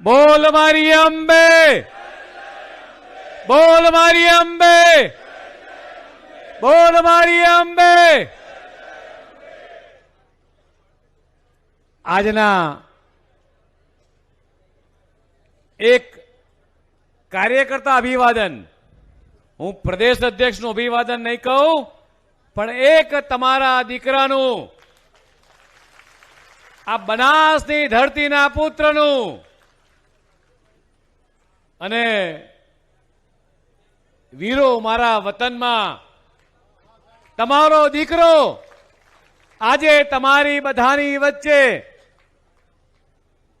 બોલ મારી અંબે બોલ મારી અંબે બોલ મારી અંબે આજના એક કાર્યકર્તા અભિવાદન હું પ્રદેશ અધ્યક્ષનું અભિવાદન નહીં કહું પણ એક તમારા દીકરાનું આ બનાસની ધરતીના પુત્રનું અને વીરો મારા વતનમાં, તમારો દીકરો આજે તમારી બધાની વચ્ચે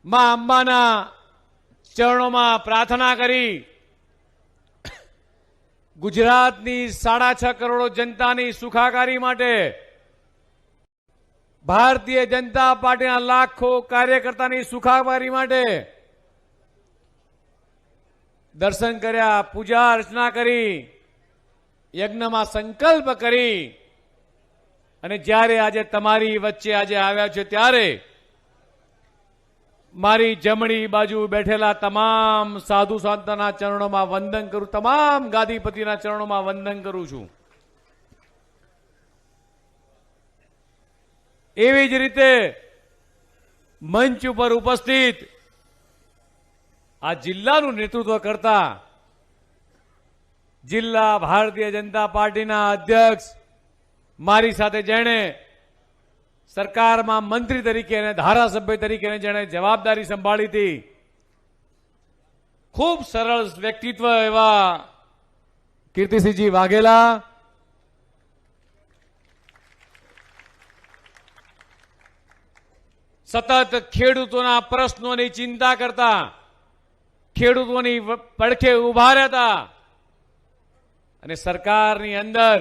માં અંબાના ચરણોમાં પ્રાર્થના કરી. ગુજરાતની સાડા છ કરોડ જનતાની સુખાકારી માટે ભારતીય જનતા પાર્ટીના લાખો કાર્યકર્તાની સુખાકારી માટે દર્શન કર્યા, પૂજા અર્ચના કરી, યજ્ઞમાં સંકલ્પ કરી. અને જ્યારે આજે તમારી વચ્ચે આજે આવ્યા છે ત્યારે મારી જમણી બાજુ બેઠેલા તમામ સાધુ સંતના ચરણોમાં વંદન કરું, તમામ ગાદીપતિના ચરણોમાં વંદન કરું છું. એવી જ રીતે મંચ ઉપર ઉપસ્થિત આ જિલ્લાનું નેતૃત્વ કરતા જિલ્લા ભારતીય જનતા પાર્ટીના અધ્યક્ષ મારી સાથે જેણે સરકારમાં મંત્રી તરીકે અને ધારાસભ્ય તરીકે જેણે જવાબદારી સંભાળી હતી, ખૂબ સરળ વ્યક્તિત્વ એવા કીર્તિસિંહજી વાઘેલા, સતત ખેડૂતોના પ્રશ્નોની ચિંતા કરતા ખેડૂતોની પડખે ઊભા રહેતા. અને સરકારની અંદર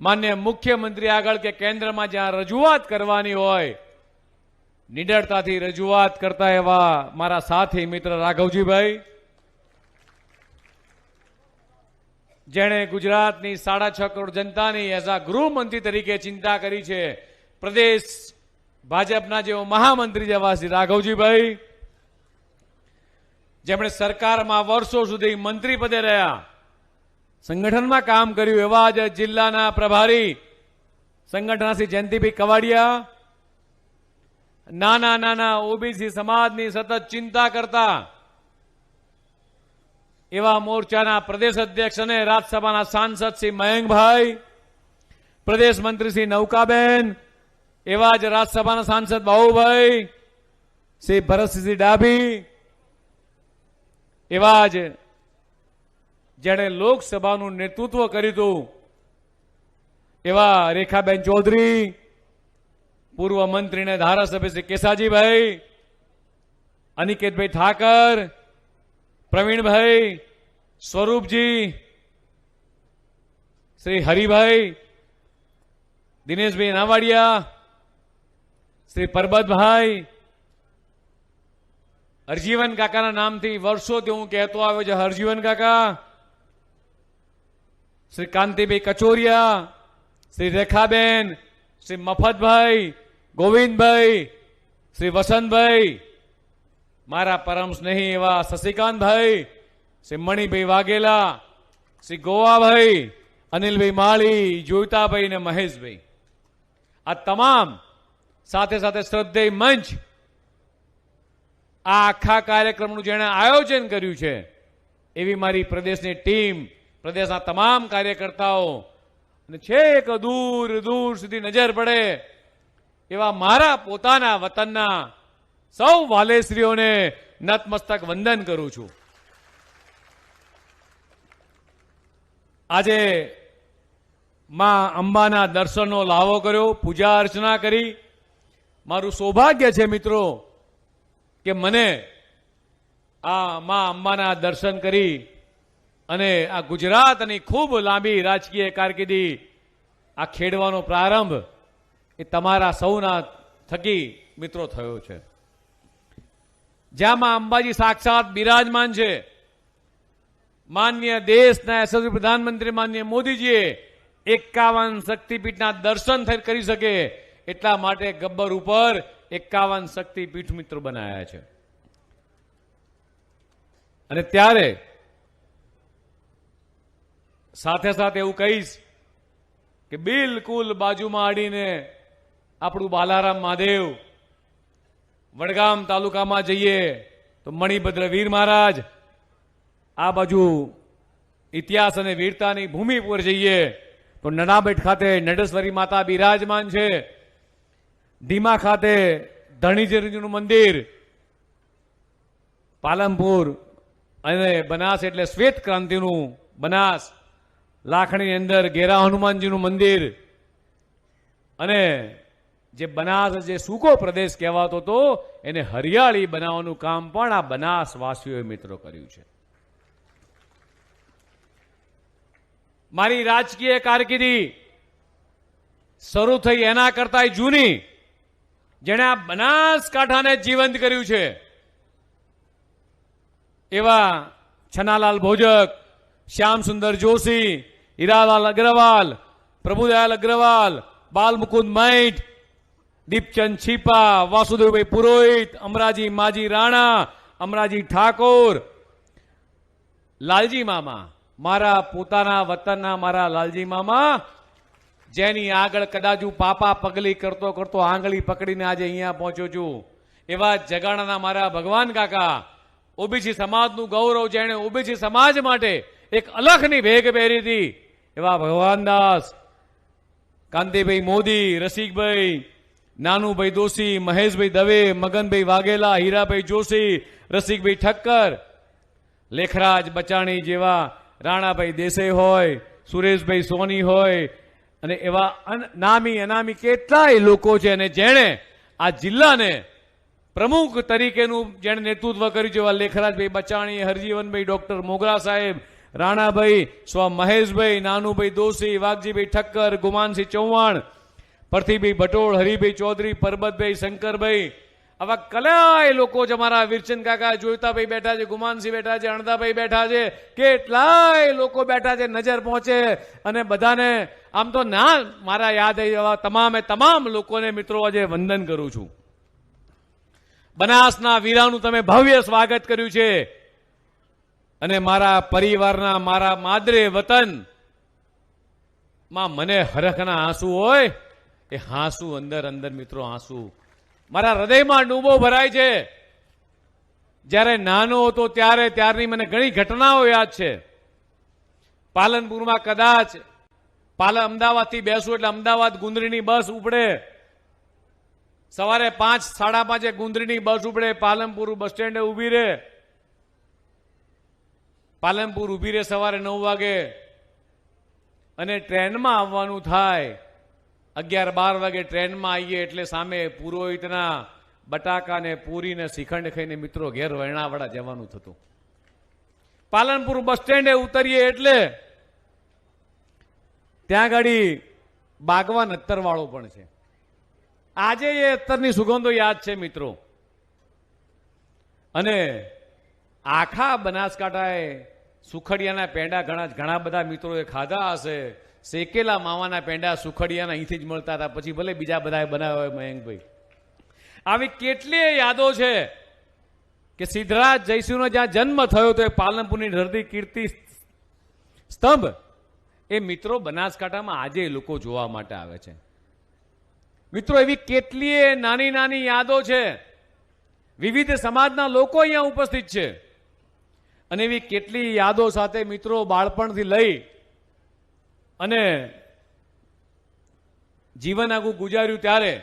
માન્ય મુખ્યમંત્રી આગળ કે કેન્દ્રમાં જ્યાં રજૂઆત કરવાની હોય, નિડરતાથી રજૂઆત કરતા એવા મારા સાથી મિત્ર રાઘવજીભાઈ. જેણે ગુજરાતની સાડા છ કરોડ જનતાની એઝ આ ગૃહમંત્રી તરીકે ચિંતા કરી છે. પ્રદેશ ભાજપના જેવો મહામંત્રી જેવા શ્રી રાઘવજીભાઈ. જેમણે સરકારમાં વર્ષો સુધી મંત્રી પદે રહ્યા. સંગઠનમાં કામ કર્યું એવા જ જિલ્લાના પ્રભારી સંગઠનશ્રી જયંતિભાઈ કવાડિયા, નાના નાના ઓબીસી સમાજની સતત ચિંતા કરતા એવા મોરચાના પ્રદેશ અધ્યક્ષ અને રાજ્યસભાના સાંસદ શ્રી મયંકભાઈ, પ્રદેશ મંત્રી શ્રી નૌકાબેન, એવા જ રાજ્યસભાના સાંસદ બાહુભાઈ, શ્રી ભરતસિંહ ડાભી એવા જ જેણે લોકસભાનું નેતૃત્વ કર્યું હતું. એવા રેખાબેન ચૌધરી, પૂર્વ મંત્રીને ધારાસભ્ય શ્રી કેસાજીભાઈ, અનિકેતભાઈ ઠાકર, પ્રવીણભાઈ સ્વરૂપજી, શ્રી હરિભાઈ, દિનેશભાઈ નાવાડિયા, શ્રી પરબતભાઈ હરજીવન કાકાના નામથી વર્ષોથી હું કહેતો આવ્યો છે, હરજીવન કાકા, શ્રી કાંતિભાઈ કચોરિયા, શ્રી રેખાબેન, શ્રી મફતભાઈ, ગોવિંદભાઈ, શ્રી વસંતભાઈ, મારા પરમ સ્નેહી એવા શશિકાંતભાઈ, શ્રી મણિભાઈ વાઘેલા, શ્રી ગોવાભાઈ, અનિલભાઈ માળી, જોઈતાભાઈ અને મહેશભાઈ. આ તમામ સાથે સાથે શ્રદ્ધેય મંચ આ આખા કાર્યક્રમનું જેણે આયોજન કર્યું છે, એવી મારી પ્રદેશની ટીમ, પ્રદેશના તમામ કાર્યકર્તાઓ, અને છેક દૂર દૂર સુધી નજર પડે એવા મારા પોતાના વતનના સૌ વાલેશ્રીઓને નતમસ્તક વંદન કરું છું. આજે માં અંબાના દર્શનનો લાવો કર્યો, પૂજા અર્ચના કરી. મારું સૌભાગ્ય છે મિત્રો કે મને આ મા અંબાના દર્શન કરી અને આ ગુજરાતની ખૂબ લાંબી રાજકીય કારકિર્દી, આ ખેડવાનો પ્રારંભ એ તમારા સૌના થકી મિત્રો થયો છે. જ્યાં માં અંબાજી સાક્ષાત બિરાજમાન છે, માન્ય દેશના યશસ્વી પ્રધાનમંત્રી માન્ય મોદીજીએ એકાવન શક્તિપીઠના દર્શન કરી શકે એટલા માટે ગબ્બર ઉપર એકાવન શક્તિપીઠ મિત્રો બનાવ્યા છે. અને ત્યારે સાથે સાથે એવું કહીશ કે બિલકુલ બાજુમાં આડીને આપણું બાલારામ મહાદેવ વડગામ તાલુકામાં જઈએ તો મણિભદ્ર વીર મહારાજ આ બાજુ ઇતિહાસ અને વીરતાની ભૂમિ પર જઈએ તો નડાબેટ ખાતે નડેશ્વરી માતા બિરાજમાન છે. ઢીમા ખાતે ધણીજીનું મંદિર, પાલનપુર અને બનાસ એટલે શ્વેત ક્રાંતિનું બનાસ લાખણીની અંદર ઘેરા હનુમાનજીનું મંદિર અને જે બનાસ જે સૂકો પ્રદેશ કહેવાતો હતો, એને હરિયાળી બનાવવાનું કામ પણ આ બનાસવાસીઓએ મિત્રો કર્યું છે. મારી રાજકીય કારકિર્દી શરૂ થઈ એના કરતા જૂની. જેણે આ બનાસકાંઠાને જીવંત કર્યું છે. એવા છનાલાલ ભોજક શ્યામ સુંદર જોશી, હીરાલાલ અગ્રવાલ, પ્રભુદયાલ અગ્રવાલ, બાલમુકુંદ મૈઠ, દીપચંદ છીપા, વાસુદેવભાઈ પુરોહિત, અમરાજી માજી રાણા, અમરાજી ઠાકોર. લાલજી મામા, મારા પોતાના વતનના મારા લાલજી મામા જેની આગળ કદાચ હું પાપા પગલી કરતો કરતો આંગળી પકડીને આજે અહીંયા પહોંચ્યો છું. એવા જગાણાના મારા ભગવાન કાકા, ઓબીસી સમાજનું ગૌરવ જેણે ઓબીસી સમાજ માટે એક અલખની ભેગ પહેરી હતી. એવા ભગવાનદાસ કાંતિભાઈ મોદી, રસિકભાઈ, નાનુભાઈ દોશી, મહેશભાઈ દવે, મગનભાઈ વાઘેલા, હીરાભાઈ જોશી, રસિકભાઈ ઠક્કર, લેખરાજ બચાણી જેવા રાણાભાઈ દેસાઈ હોય, સુરેશભાઈ સોની હોય અને એવા નામી, અનામી કેટલાય લોકો છે અને જેણે આ જિલ્લાને પ્રમુખ તરીકેનું જેણે નેતૃત્વ કર્યું છે એવા લેખરાજભાઈ બચાણી, હરજીવનભાઈ, ડોક્ટર મોગરા સાહેબ, રાણાભાઈ, સ્વ મહેશભાઈ, નાનુભાઈ દોશી, વાઘજીભાઈ ઠક્કર, ગુમાનસિંહ ચૌહાણ પરથીભાઈ ભટોળ, હરિભાઈ ચૌધરી, પરબતભાઈ શંકરભાઈ આવા કલાય લોકો છે અમારા વીરચંદ કાકા જોઈતાભાઈ બેઠા છે, ગુમાનસિંહ બેઠા છે અણદાભાઈ બેઠા છે. કેટલાય લોકો બેઠા છે, નજર પહોંચે અને બધાને આમ તો ના મારા યાદ આવી એવા તમામે તમામ લોકોને મિત્રો આજે વંદન કરું છું. બનાસના વીરાનું તમે ભવ્ય સ્વાગત કર્યું છે. અને મારા પરિવારના મારા માદરે વતન, માં મને હરખના આંસુ હોય, એ હાંસુ અંદર અંદર મિત્રો આંસુ મારા હૃદયમાં ડૂબો ભરાય છે. જ્યારે નાનો હતો ત્યારે ત્યારની મને ઘણી ઘટનાઓ યાદ છે. પાલનપુરમાં કદાચ પાલ અમદાવાદથી બેસું એટલે અમદાવાદ ગુંદરીની બસ ઉપડે. સવારે પાંચ, સાડા પાંચે ગુંદરીની બસ ઉપડે, પાલનપુર બસ સ્ટેન્ડે ઊભી રહે. પાલનપુર ઊભી રહે સવારે નવ વાગે. અને ટ્રેનમાં આવવાનું થાય. અગિયાર બાર વાગે ટ્રેનમાં આવીએ એટલે સામે પુરોહિતના બટાકા ને પૂરી ને શ્રીખંડ ખાઈને મિત્રો ઘેર વરણાવાડા જવાનું થતું. પાલનપુર બસ સ્ટેન્ડે ઉતરીએ એટલે ત્યાં ગાડી બાગવાન અત્તર વાળો પણ છે. આજે એ અત્તરની સુગંધો યાદ છે મિત્રો. અને આખા બનાસકાંઠાએ સુખડિયાના પેંડા ઘણા ઘણા બધા મિત્રોએ ખાધા હશે. શેકેલા માવાના પેંડા સુખડિયાના અહીંથી જ મળતા હતા. પછી ભલે બીજા બધાએ બનાવ્યા હોય મયંકભાઈ. આવી કેટલીય યાદો છે કે સિદ્ધરાજ જયસિંહનો જ્યાં જન્મ થયો તો એ પાલનપુરની ધરતી કીર્તિ સ્તંભ, એ મિત્રો બનાસકાંઠામાં આજે લોકો જોવા માટે આવે છે. મિત્રો, એવી કેટલીય નાની નાની યાદો છે. વિવિધ સમાજના લોકો અહીંયા ઉપસ્થિત છે. અને એવી કેટલી યાદો સાથે મિત્રો બાળપણથી લઈ અને જીવન આગું ગુજાર્યું ત્યારે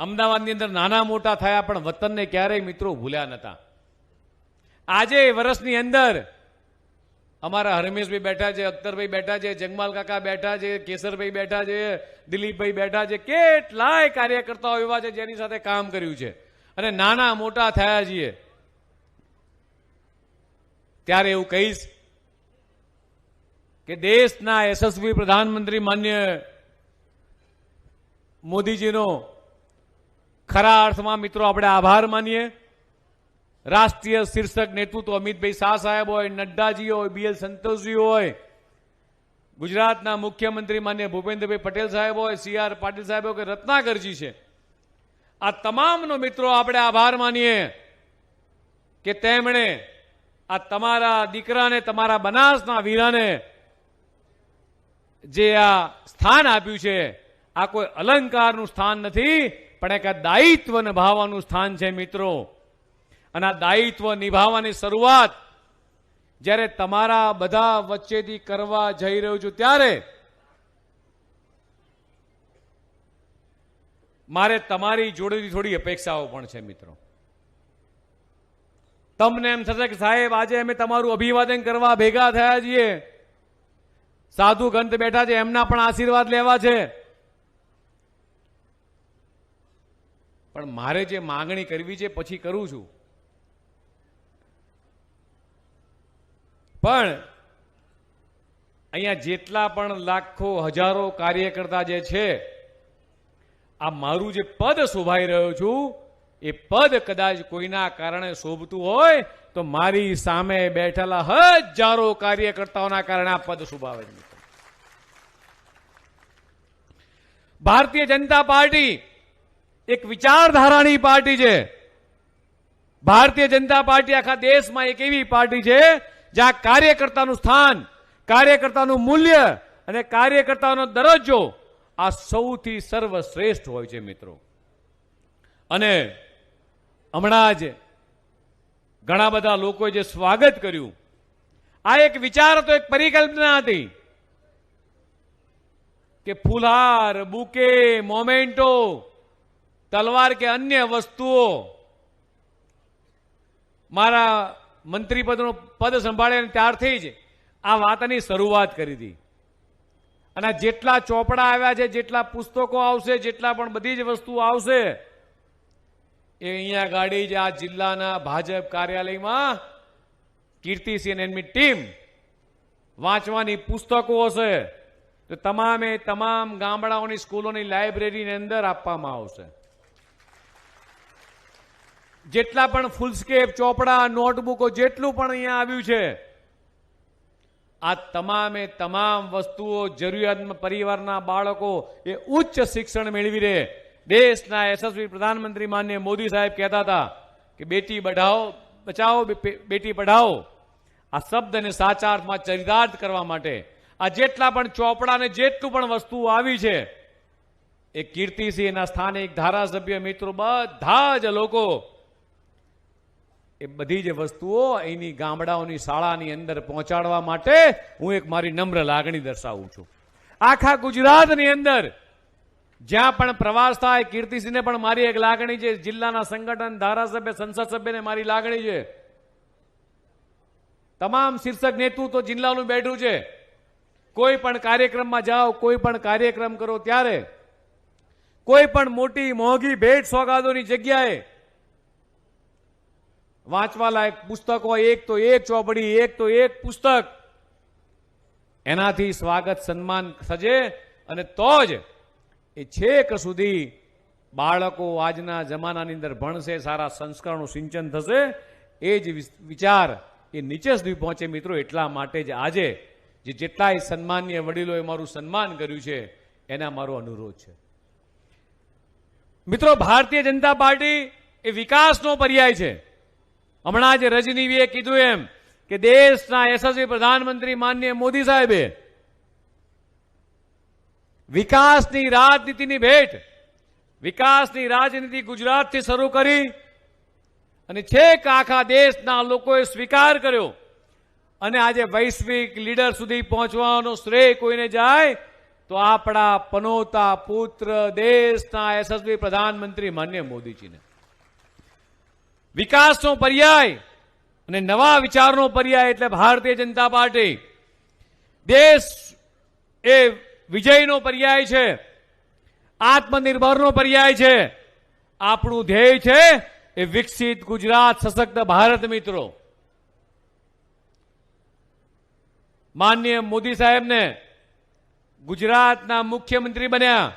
અમદાવાદની અંદર નાના મોટા થયા, પણ વતનને ક્યારેય મિત્રો ભૂલ્યા નહોતા આજે વર્ષની અંદર અમારા હરમેશભાઈ બેઠા છે, અખ્તરભાઈ બેઠા છે, જગમાલ કાકા બેઠા છે, કેસરભાઈ બેઠા છે, દિલીપભાઈ બેઠા છે, કેટલાય કાર્યકર્તાઓ એવા છે જેની સાથે કામ કર્યું છે. અને નાના મોટા થયા છીએ. ત્યારે એવું કહીશ કે દેશના યશસ્વી પ્રધાનમંત્રી માન્ય મોદીજીનો ખરા અર્થમાં મિત્રો આપણે આભાર માનીએ. રાષ્ટ્રીય શીર્ષક નેતૃત્વ અમિતભાઈ શાહ સાહેબ હોય, નડ્ડાજી હોય બીએલ સંતોષજી હોય, ગુજરાતના મુખ્યમંત્રી માન્ય ભૂપેન્દ્રભાઈ પટેલ સાહેબ હોય, સી આર પાટીલ સાહેબ હોય કે રત્નાકરજી છે. આ તમામનો મિત્રો આપણે આભાર માનીએ કે તેમણે આ તમારા દીકરાને, તમારા બનાસના વીરાને જે આ સ્થાન આપ્યું છે, આ કોઈ અલંકારનું સ્થાન નથી, પણ એક આ દાયિત્વ નિભાવવાનું સ્થાન છે મિત્રો. અને આ દાયિત્વ નિભાવવાની શરૂઆત જ્યારે તમારા બધા વચ્ચેથી કરવા જઈ રહ્યો છું ત્યારે મારે તમારી જોડેથી થોડી અપેક્ષાઓ પણ છે મિત્રો. તમને એમ થશે કે સાહેબ, આજે અમે તમારું અભિવાદન કરવા ભેગા થયા છીએ. સાધુ ગંત બેઠા છે, એમના પણ આશીર્વાદ લેવા છે. પણ મારે જે માંગણી કરવી છે, પછી કરું છું. પણ અહીંયા જેટલા પણ લાખો, હજારો કાર્યકર્તા જે છે, આ મારું જે પદ શોભાઈ રહ્યો છું, એ પદ કદાચ કોઈના કારણે શોભતું હોય, તો મારી સામે બેઠેલા હજારો કાર્યકર્તાઓના કારણે આ પદ શોભાવે છે મિત્રો. ભારતીય જનતા પાર્ટી એક વિચારધારાની પાર્ટી છે. ભારતીય જનતા પાર્ટી આખા દેશમાં એક એવી પાર્ટી છે જ્યાં કાર્યકર્તાનું સ્થાન, કાર્યકર્તાનું મૂલ્ય અને કાર્યકર્તાનો દરજ્જો આ સૌથી સર્વશ્રેષ્ઠ હોય છે મિત્રો. અને હમણાં જ ઘણા બધા લોકોએ જે સ્વાગત કર્યું, આ એક વિચાર હતો, એક પરિકલ્પના હતી. કે ફુલહાર, બુકે, મોમેન્ટો, તલવાર કે અન્ય વસ્તુઓ મારા મંત્રીપદનું પદ સંભાળ્યા ત્યારથી જ આ વાતની શરૂઆત કરી હતી અને જેટલા ચોપડા આવ્યા છે, જેટલા પુસ્તકો આવશે, જેટલા પણ બધી જ વસ્તુઓ આવશે, એ અહીંયા ગાડી જ આ જિલ્લાના ભાજપ કાર્યાલયમાં કીર્તિસિંહ અને ટીમ વાંચવાની પુસ્તકો હશે તો તમામે તમામ ગામડાઓની સ્કૂલોની લાઇબ્રેરીની અંદર આપવામાં આવશે. જેટલા પણ ફૂલસ્કેપ, ચોપડા, નોટબુકો જેટલું પણ અહીંયા આવ્યું છે, આ તમામે તમામ વસ્તુઓ જરૂરિયાત પરિવારના બાળકો એ ઉચ્ચ શિક્ષણ મેળવી રહે. દેશના યશસ્વી પ્રધાનમંત્રી માન્ય મોદી સાહેબ કહેતા હતા કે, બેટી બઢાઓ, બચાવો બેટી પઢાઓ. આ શબ્દને સાચા અર્થમાં ચરિતાર્થ કરવા માટે આ જેટલા પણ ચોપડા ને જેટલું પણ વસ્તુઓ આવી છે, એ કીર્તિસિંહ એના સ્થાનિક ધારાસભ્ય મિત્રો બધા જ લોકો એ બધી જ વસ્તુઓ અહીંની ગામડાઓની શાળાની અંદર પહોંચાડવા માટે હું એક મારી નમ્ર લાગણી દર્શાવું છું. આખા ગુજરાતની અંદર જ્યાં પણ પ્રવાસ થાય, કીર્તિસિંહને પણ મારી એક લાગણી છે, જિલ્લાના સંગઠન, ધારાસભ્ય, સંસદ સભ્યને મારી લાગણી છે. તમામ શીર્ષક નેતૃત્વ જિલ્લાનું બેઠું છે. કોઈ પણ કાર્યક્રમમાં જાઓ, કોઈ પણ કાર્યક્રમ કરો ત્યારે, કોઈ પણ મોટી મોંઘી ભેટ સોગાદોની જગ્યાએ વાંચવા લાયક પુસ્તકો, એક તો એક ચોપડી, એક તો એક પુસ્તક, એનાથી સ્વાગત સન્માન સજે અને તો જ એ છેક સુધી બાળકો આજના જમાનાની અંદર ભણશે, સારા સંસ્કારનું સિંચન થશે. એ જ વિચાર એ નીચે સુધી પહોંચે મિત્રો, એટલા માટે જ આજે જે જેટલાય સન્માનીય વડીલોએ મારું સન્માન કર્યું છે, એના મારો અનુરોધ છે. મિત્રો, ભારતીય જનતા પાર્ટી એ વિકાસનો પર્યાય છે. હમણાં જ રજનીવીએ કીધું એમ કે દેશના યશસ્વી પ્રધાનમંત્રી માનનીય મોદી સાહેબે વિકાસની રાજનીતિની ભેટ, વિકાસની રાજનીતિ ગુજરાતથી શરૂ કરી અને છેક આખા દેશના લોકોએ સ્વીકાર કર્યો. અને આજે વૈશ્વિક લીડર સુધી પહોંચવાનો શ્રેય કોઈને જાય, તો આપણા પનોતા પુત્ર દેશના યશસ્વી પ્રધાનમંત્રી માન્ય મોદીજીને. વિકાસનો પર્યાય અને નવા વિચારનો પર્યાય એટલે ભારતીય જનતા પાર્ટી. દેશ એ વિજયનો પર્યાય છે, આત્મનિર્ભરનો પર્યાય છે. આપણું ધ્યેય છે એ વિકસિત ગુજરાત, સશક્ત ભારત મિત્રો. માનનીય મોદી સાહેબને ગુજરાતના મુખ્યમંત્રી બન્યા.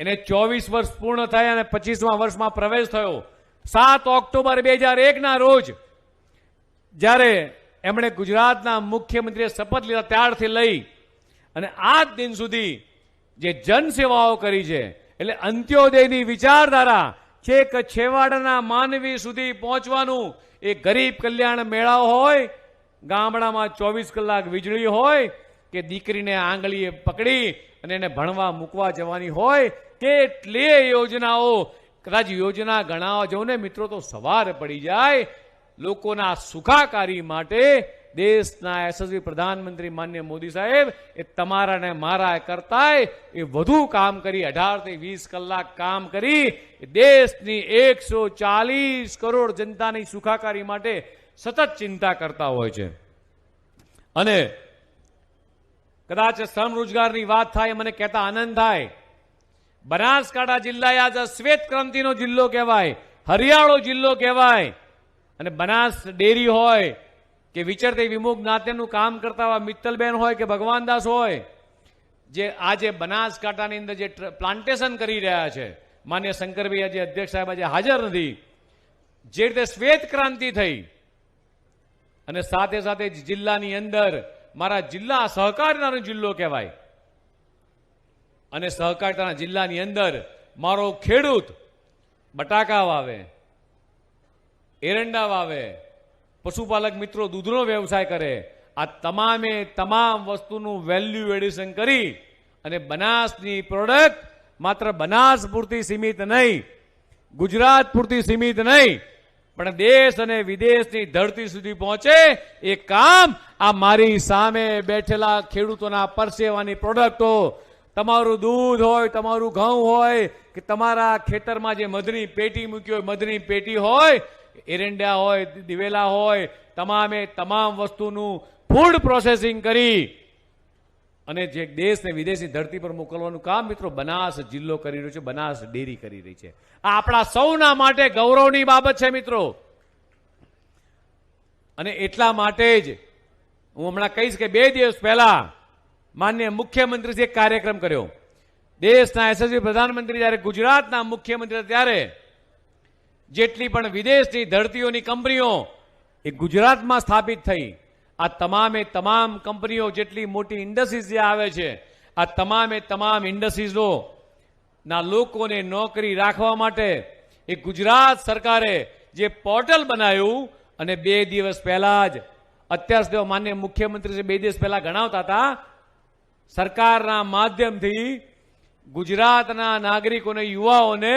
એને ચોવીસ વર્ષ પૂર્ણ થયા અને પચીસમા વર્ષમાં પ્રવેશ થયો. સાત ઓક્ટોબર બે હજાર એકના રોજ જ્યારે એમણે ગુજરાતના મુખ્યમંત્રીએ શપથ લીધા ત્યારથી લઈ અને આ જ દિન સુધી જે જનસેવાઓ કરી છે, એટલે અંત્યોદયની વિચારધારા છેક છેવાડાના માનવી સુધી પહોંચવાનું એ ગરીબ કલ્યાણ મેળાઓ હોય ગામડામાં ચોવીસ કલાક વીજળી હોય કે દીકરીને આંગળીએ પકડી અને એને ભણવા મૂકવા જવાની હોય, કેટલીય યોજનાઓ, કદાચ યોજના ગણાવવા જવું ને મિત્રો તો સવાર પડી જાય. લોકોના સુખાકારી માટે દેશના યશસ્વી પ્રધાનમંત્રી માન્ય મોદી સાહેબ એ તમારા ને મારા કરતાય, એ વધુ કામ કરી, અઢારથી વીસ કલાક કામ કરી દેશની એકસો ચાલીસ કરોડ જનતાની સુખાકારી માટે સતત ચિંતા કરતા હોય છે. અને કદાચ શ્રમ રોજગારની વાત થાય, મને કહેતા આનંદ થાય. બનાસકાંઠા જિલ્લા આજ શ્વેત ક્રાંતિનો જિલ્લો કહેવાય, હરિયાળો જિલ્લો કહેવાય. અને બનાસ ડેરી હોય કે વિચરતી વિમુખ નાત્યનું કામ કરતા હોય, મિત્તલબેન હોય કે ભગવાનદાસ હોય, જે આજે બનાસકાંઠાની અંદર જે પ્લાન્ટેશન કરી રહ્યા છે. માન્ય શંકરભાઈ આજે અધ્યક્ષ સાહેબ આજે હાજર નથી. જે રીતે શ્વેત ક્રાંતિ થઈ અને સાથે સાથે જિલ્લાની અંદર મારા જિલ્લા સહકારિતાનો જિલ્લો કહેવાય. અને સહકારિતાના જિલ્લાની અંદર મારો ખેડૂત બટાકા વાવે, એરંડા વાવે, પશુપાલક મિત્રો દૂધનો વ્યવસાય કરે. આ તમામે તમામ વસ્તુનું વેલ્યુ એડિશન કરી અને બનાસની પ્રોડક્ટ માત્ર બનાસ પૂરતી સીમિત નહીં ગુજરાત પૂરતી સીમિત નહીં પણ દેશ અને વિદેશની ધરતી સુધી પહોંચે એ કામ આ મારી સામે બેઠેલા ખેડૂતોના પરસેવાની પ્રોડક્ટો તમારું દૂધ હોય, તમારું ઘઉં હોય, કે તમારા ખેતરમાં જે મધની પેટી મૂકી હોય, મધની પેટી હોય, એરંડા હોય, દિવેલા હોય, તમામે તમામ વસ્તુનું ફૂડ પ્રોસેસિંગ કરી અને જે દેશને વિદેશની ધરતી પર મોકલવાનું કામ મિત્રો બનાસ જિલ્લો કરી રહ્યો છે, બનાસ ડેરી કરી રહી છે. આ આપણા સૌના માટે ગૌરવની બાબત છે મિત્રો. અને એટલા માટે જ હું હમણાં કહીશ કે બે દિવસ પહેલા માન્ય મુખ્યમંત્રીથી એક કાર્યક્રમ કર્યો. દેશના યશસ્વી પ્રધાનમંત્રી જ્યારે ગુજરાતના મુખ્યમંત્રી ત્યારે જેટલી પણ વિદેશની ધરતીઓની કંપનીઓ એ ગુજરાતમાં સ્થાપિત થઈ. આ તમામે તમામ કંપનીઓ જેટલી મોટી ઇન્ડસ્ટ્રીઝ જે આવે છે, આ તમામે તમામ ઇન્ડસ્ટ્રીઝો ના લોકોને નોકરી રાખવા માટે એ ગુજરાત સરકારે જે પોર્ટલ બનાવ્યું અને બે દિવસ પહેલા જ, અત્યાર સુધી માન્ય મુખ્યમંત્રી બે દિવસ પહેલા ગણાવતા હતા, સરકારના માધ્યમથી ગુજરાતના નાગરિકોને, યુવાઓને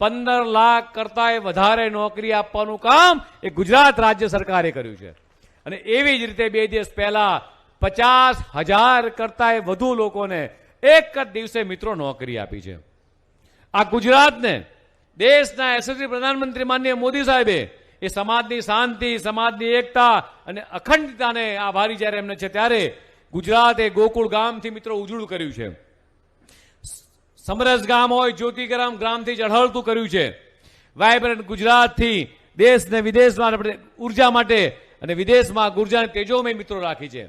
પંદર લાખ કરતાંય વધારે નોકરી આપવાનું કામ એ ગુજરાત રાજ્ય સરકારે કર્યું છે. અને એવી જ રીતે બે દિવસ પહેલા પચાસ હજાર કરતાંય વધુ લોકોને એક જ દિવસે મિત્રો નોકરી આપી છે. આ ગુજરાતને દેશના યશસ્વી પ્રધાનમંત્રી માનનીય મોદી સાહેબે એ સમાજની શાંતિ, સમાજની એકતા અને અખંડિતતાને આભારી જ્યારે એમને છે ત્યારે ગુજરાતે ગોકુળ ગામથી મિત્રો ઉજળું કર્યું છે. સમરસ ગામ હોય, જ્યોતિગ્રામ ગ્રામથી ઝળહળતું કર્યું છે. વાયબ્રન્ટ ગુજરાતથી દેશ ને વિદેશમાં ઊર્જા માટે અને વિદેશમાં ઉર્જાને તેજોમય મિત્રો રાખી છે.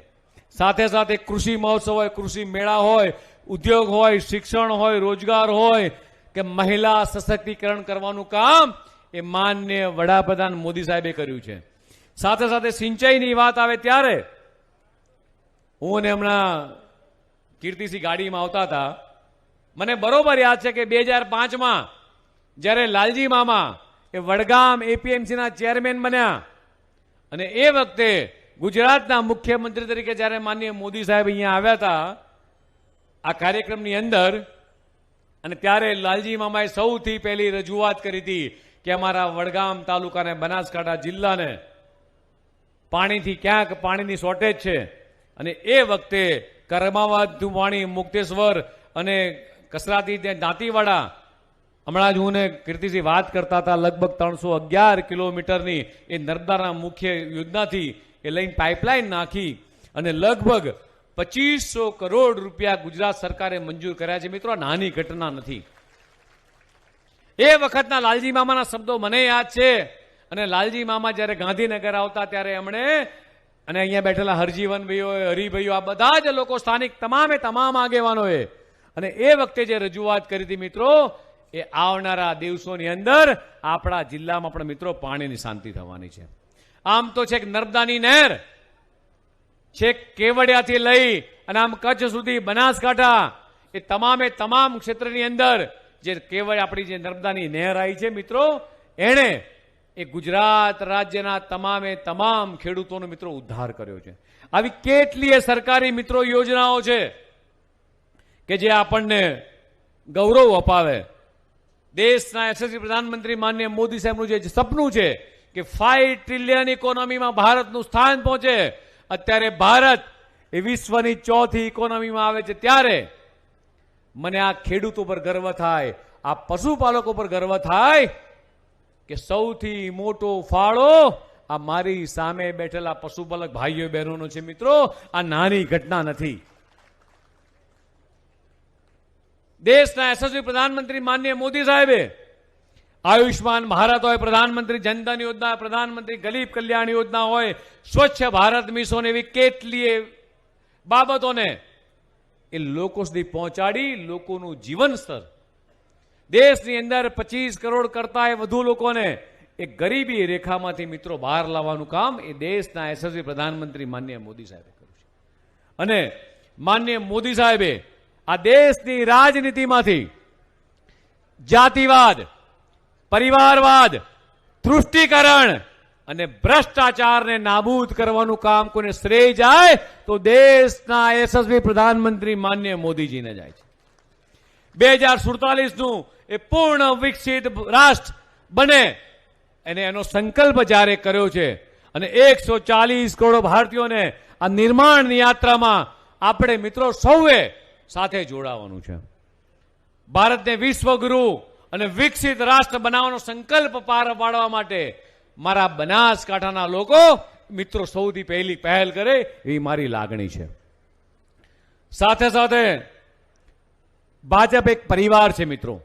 સાથે સાથે કૃષિ મહોત્સવ હોય, કૃષિ મેળા હોય, ઉદ્યોગ હોય, શિક્ષણ હોય, રોજગાર હોય, કે મહિલા સશક્તિકરણ કરવાનું કામ એ માન્ય વડાપ્રધાન મોદી સાહેબે કર્યું છે. સાથે સાથે સિંચાઈની વાત આવે ત્યારે હું અને હમણાં કીર્તિસિંહ ગાડીમાં આવતા હતા. મને બરોબર યાદ છે કે બે હજાર પાંચમાં જ્યારે લાલજી મામા એ વડગામ એપીએમસીના ચેરમેન બન્યા અને એ વખતે ગુજરાતના મુખ્યમંત્રી તરીકે જ્યારે માનનીય મોદી સાહેબ અહીંયા આવ્યા હતા, આ કાર્યક્રમની અંદર, અને ત્યારે લાલજી મામાએ સૌથી પહેલી રજૂઆત કરી હતી કે અમારા વડગામ તાલુકાને, બનાસકાંઠા જિલ્લાને પાણીથી ક્યાંક પાણીની શોર્ટેજ છે. અને એ વખતે કરમાવાદ ધુવાણી મુક્તેશ્વર અને કસરાતી ત્યાં દાંતીવાડા હમણાં જ હું ને કીર્તિસિંહ વાત કરતા હતા, લગભગ ત્રણસો અગિયાર કિલોમીટરની એ નર્મદાના મુખ્ય યોજનાથી એ લઈને પાઇપલાઇન નાખી અને લગભગ પચીસો કરોડ રૂપિયા ગુજરાત સરકારે મંજૂર કર્યા છે. મિત્રો નાની ઘટના નથી. એ વખતના લાલજી મામાના શબ્દો મને યાદ છે. અને લાલજી મામા જ્યારે ગાંધીનગર આવતા ત્યારે એમણે અને અહીંયા બેઠેલા હરજીવનભાઈઓ, હરિભાઈઓ, આ બધા જ લોકો સ્થાનિક તમામે તમામ આગેવાનોએ અને એ વખતે જે રજૂઆત કરી હતી મિત્રો એ આવનારા દિવસોની અંદર આપણા જિલ્લામાં પણ મિત્રો પાણીની શાંતિ થવાની છે. આમ તો છેક નર્મદાની નહેર છેક કેવડિયાથી લઈ અને આમ કચ્છ સુધી બનાસકાંઠા એ તમામે તમામ ક્ષેત્રની અંદર જે કેવળ આપણી જે નર્મદાની નહેર આવી છે મિત્રો, એણે એ ગુજરાત રાજ્યના તમામે તમામ ખેડૂતોનો મિત્રો ઉદ્ધાર કર્યો છે. આવી કેટલીય સરકારી મિત્રો યોજનાઓ છે કે જે આપણને ગૌરવ અપાવે દેશના યશસ્વી પ્રધાનમંત્રી માન્ય મોદી સાહેબનું જે સપનું છે કે ફાઈવ ટ્રિલિયન ઇકોનોમીમાં ભારતનું સ્થાન પહોંચે, અત્યારે ભારત એ વિશ્વની ચોથી ઇકોનોમીમાં આવે છે. ત્યારે મને આ ખેડૂતો પર ગર્વ થાય, આ પશુપાલકો પર ગર્વ થાય કે સૌથી મોટો ફાળો આ મારી સામે બેઠેલા પશુપાલક ભાઈઓ બહેનોનો છે મિત્રો. આ નાની ઘટના નથી. દેશના યશસ્વી પ્રધાનમંત્રી માન્ય મોદી સાહેબે આયુષ્માન ભારત હોય, પ્રધાનમંત્રી જનધન યોજના, પ્રધાનમંત્રી ગરીબ કલ્યાણ યોજના હોય, સ્વચ્છ ભારત મિશન એવી કેટલીય બાબતોને એ લોકો સુધી પહોંચાડી, લોકોનું જીવન સ્તર. દેશની અંદર પચીસ કરોડ કરતા વધુ લોકોને એ ગરીબી રેખામાંથી મિત્રો બહાર લાવવાનું કામ એ દેશના યશસ્વી પ્રધાનમંત્રી માન્ય મોદી સાહેબે કર્યું છે. અને માન્ય મોદી સાહેબે આ દેશની રાજનીતિમાંથી જાતિવાદ, પરિવારવાદ, તૃષ્ટિકરણ અને ભ્રષ્ટાચારને નાબૂદ કરવાનું કામ કોને શ્રેય જાય, તો દેશના યશસ્વી પ્રધાનમંત્રી માન્ય મોદીજીને જાય છે. બે હજાર સુડતાલીસનું એ પૂર્ણ વિકસિત રાષ્ટ્ર બને અને એનો સંકલ્પ જ્યારે કર્યો છે અને એકસો ચાલીસ કરોડ ભારતીયોને આ નિર્માણની યાત્રામાં આપણે મિત્રો સૌએ સાથે જોડાવાનું છે. ભારતને વિશ્વગુરુ અને વિકસિત રાષ્ટ્ર બનાવવાનો સંકલ્પ પાર પાડવા માટે મારા બનાસકાંઠાના લોકો મિત્રો સૌથી પહેલી પહેલ કરે એ મારી લાગણી છે. સાથે સાથે ભાજપ એક પરિવાર છે મિત્રો.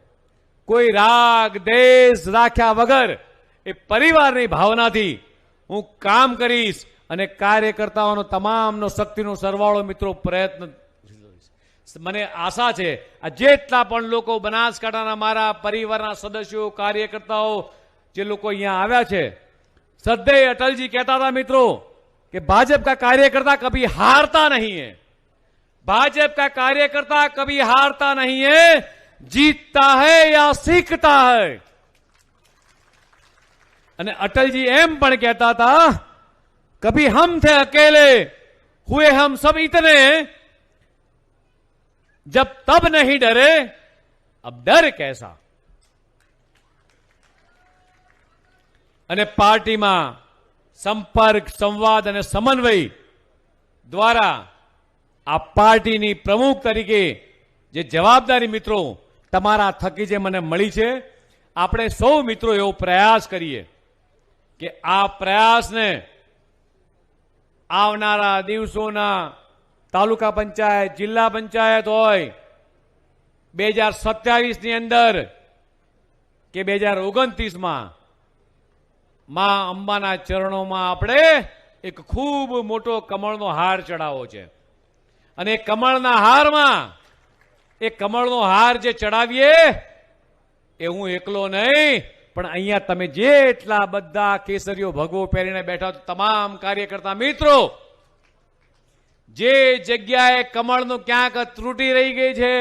કોઈ રાગ, દેશ રાખ્યા વગર એ પરિવારની ભાવનાથી હું કામ કરીશ અને કાર્યકર્તાઓનો તમામનો શક્તિનો સરવાળો મિત્રો પ્રયત્ન મને આશા છે આ જેટલા પણ લોકો બનાસકાંઠાના મારા પરિવારના સદસ્યો કાર્યકર્તાઓ જે લોકો અહીંયા આવ્યા છે સદૈવ અટલજી કહેતા હતા મિત્રો કે ભાજપ કા કાર્યકર્તા કભી હારતા નહીં है भाजपा का कार्यकर्ता कभी हारता नहीं है जीतता है या सीखता है અને અટલજી એમ પણ કહેતા હતા કભી હમ थे अकेले हुए हम सब इतने जब तब नहीं डरे अब डर कैसा અને પાર્ટીમાં સંપર્ક સંવાદ અને સમન્વય દ્વારા આ પાર્ટીની પ્રમુખ તરીકે જે જવાબદારી મિત્રો તમારા થકી જે મને મળી છે આપણે સૌ મિત્રો એવો પ્રયાસ કરીએ કે આ પ્રયાસને આવનારા દિવસોના તાલુકા પંચાયત, જિલ્લા પંચાયત હોય, બે હજાર સત્યાવીસની અંદર કે બે હજાર ઓગણત્રીસમાં માં અંબાના ચરણોમાં આપણે એક ખૂબ મોટો કમળનો હાર ચડાવો છે. અને કમળના હારમાં, એ કમળનો હાર જે ચડાવીએ, એ હું એકલો નહીં, પણ અહીંયા તમે જેટલા બધા કેસરીઓ ભગવો પહેરીને બેઠા તમામ કાર્યકર્તા મિત્રો જે જગ્યાએ કમળનું ક્યાંક ત્રુટી રહી ગઈ છે,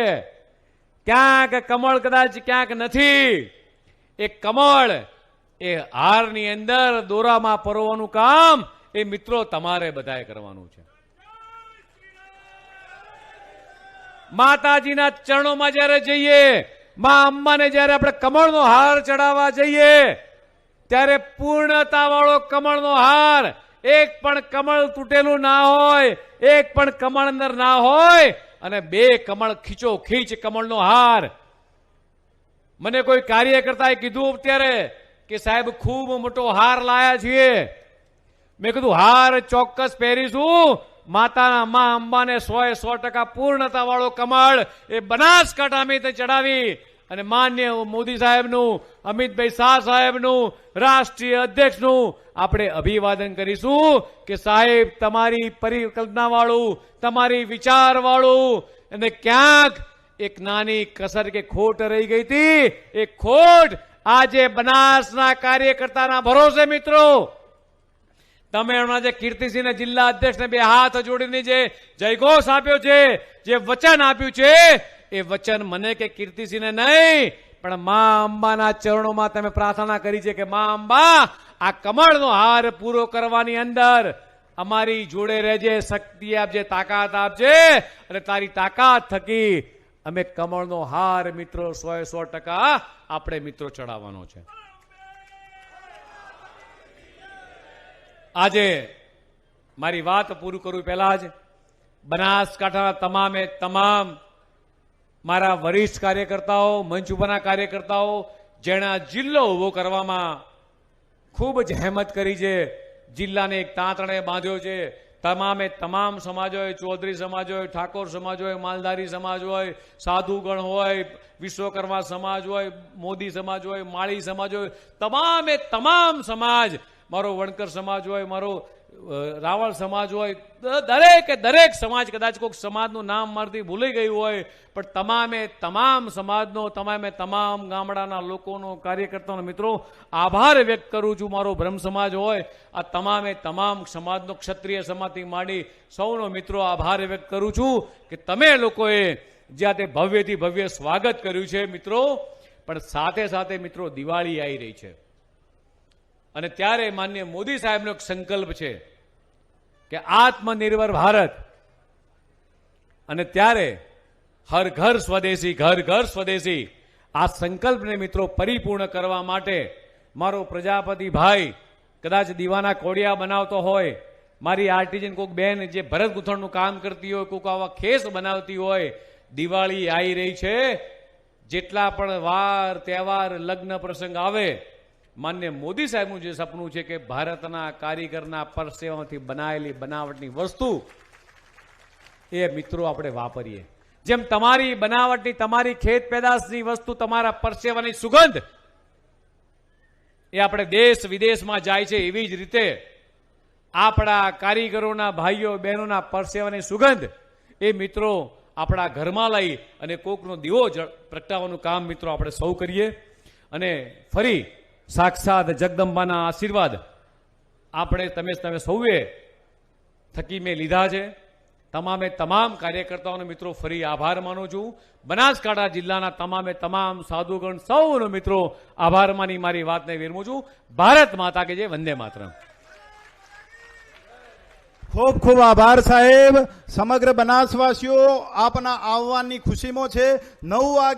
ક્યાંક કમળ કદાચ ક્યાંક નથી, એ કમળ એ હારની અંદર દોરામાં પરોવાનું કામ એ મિત્રો તમારે બધાએ કરવાનું છે. માતાજીના ચરણોમાં જ્યારે જઈએ, મા અંબાને જ્યારે આપણે કમળનો હાર ચડાવવા જઈએ, ત્યારે પૂર્ણતા વાળો કમળનો હાર એક પણ કમળ તૂટેલું ના હોય, એક પણ કમળ અંદર ના હોય, અને બે કમળ ખીચો ખીચ કમળનો હાર. મને કોઈ કાર્યકર્તાએ કીધું અત્યારે કે સાહેબ, ખૂબ મોટો હાર લાયા છીએ. મેં કીધું, હાર ચોક્કસ પહેરીશું. માતાના મા અંબાને સો એ સો ટકા પૂર્ણતા વાળો કમળ એ બનાસકાંઠા તે ચડાવી. અને માન્ય મોદી સાહેબનું, અમિતભાઈ શાહ સાહેબનું, રાષ્ટ્રીય અધ્યક્ષનું આપણે અભિવાદન કરીશું કે સાહેબ, તમારી પરિકલ્પનાવાળું, તમારી વિચારવાળું અને ક્યાંક એક નાની કસર કે ખોટ રહી ગઈ હતી, એ ખોટ આજે બનાસના કાર્યકર્તાના ભરોસે મિત્રો. તમે હમણાં જે કીર્તિસિંહને જિલ્લા અધ્યક્ષને બે હાથ જોડીને જે જયઘોષ આપ્યો છે, જે વચન આપ્યું છે એ વચન મને કે કીર્તિસિંહને નહીં, પણ મા અંબાના ચરણોમાં તમે પ્રાર્થના કરી છે કે મા અંબા, આ કમળનો હાર પૂરો કરવાની અંદર અમારી જોડે રહેજે, શક્તિ આપજે, તાકાત આપજે, અને તારી તાકાત થકી અમે કમળનો હાર મિત્રો સો સો ટકા આપણે મિત્રો ચડાવવાનો છે. આજે મારી વાત પૂરું કરું પહેલા જ. બનાસકાંઠાના તમામે તમામ મારા વરિષ્ઠ કાર્યકર્તાઓ, મંચ ઉપરના કાર્યકર્તાઓ, જેણે જિલ્લો ઊભો કરવામાં ખૂબ જ હેમત કરી છે, જિલ્લાને એક તાંતણે બાંધ્યો છે. તમામે તમામ સમાજ હોય, ચૌધરી સમાજ હોય, ઠાકોર સમાજ હોય, માલધારી સમાજ હોય, સાધુગણ હોય, વિશ્વકર્મા સમાજ હોય, મોદી સમાજ હોય, માળી સમાજ હોય, તમામે તમામ સમાજ, મારો વણકર સમાજ હોય, મારો અ, રાવળ સમાજ હોય દરેકે દરેક સમાજ કદાચ કોઈક સમાજનું નામ મારથી ભૂલી ગયું હોય પણ તમામે તમામ સમાજનો તમામે તમામ ગામડાના લોકોનો કાર્યકર્તાનો મિત્રો આભાર વ્યક્ત કરું છું. મારો બ્રહ્મ સમાજ હોય આ તમામે તમામ સમાજનો ક્ષત્રિય સમાજથી માંડી સૌનો મિત્રો આભાર વ્યક્ત કરું છું કે તમે લોકોએ જ્યાં તે ભવ્યથી ભવ્ય સ્વાગત કર્યું છે મિત્રો. પણ સાથે સાથે મિત્રો દિવાળી આવી રહી છે. અને ત્યારે માન્ય મોદી સાહેબનો એક સંકલ્પ છે કે આત્મનિર્ભર ભારત. અને ત્યારે હર ઘર સ્વદેશી, ઘર ઘર સ્વદેશી, આ સંકલ્પને મિત્રો પરિપૂર્ણ કરવા માટે મારો પ્રજાપતિ ભાઈ કદાચ દીવાના કોડિયા બનાવતો હોય, મારી આર્ટિજન કોઈક બેન જે ભરત ગૂંથણનું કામ કરતી હોય, કોઈક આવા ખેસ બનાવતી હોય, દિવાળી આવી રહી છે, જેટલા પણ વાર, તહેવાર, લગ્ન પ્રસંગ આવે માન્ય મોદી સાહેબનું જે સપનું છે કે ભારતના કારીગરના પરસેવાથી બનાવેલી બનાવટની વસ્તુ એ મિત્રો આપણે વાપરીએ. જેમ તમારી બનાવટની, તમારી ખેત પેદાશની વસ્તુ, તમારા પરસેવાની સુગંધ એ આપણે દેશ વિદેશમાં જાય છે એવી જ રીતે આપણા કારીગરોના, ભાઈઓ, બહેનોના પરસેવાની સુગંધ એ મિત્રો આપણા ઘરમાં લઈ અને કોકનો દીવો પ્રગટાવવાનું કામ મિત્રો આપણે સૌ કરીએ. અને ફરી સાક્ષાત જગદંબાના આશીર્વાદ આપણે તમે તમે સૌએ થકી મેં લીધા છે. તમામે તમામ કાર્યકર્તાઓનો મિત્રો ફરી આભાર માનું છું. બનાસકાંઠા જિલ્લાના તમામે તમામ સાધુગણ સૌનો મિત્રો આભાર માની મારી વાતને વિરમું છું. ભારત માતા કે જે વંદે માતરમ. ખૂબ ખૂબ આભાર સાહેબ. સમગ્ર બનાસવાસીઓ આપના આવવાની ખુશીમાં છે. નવ વાગે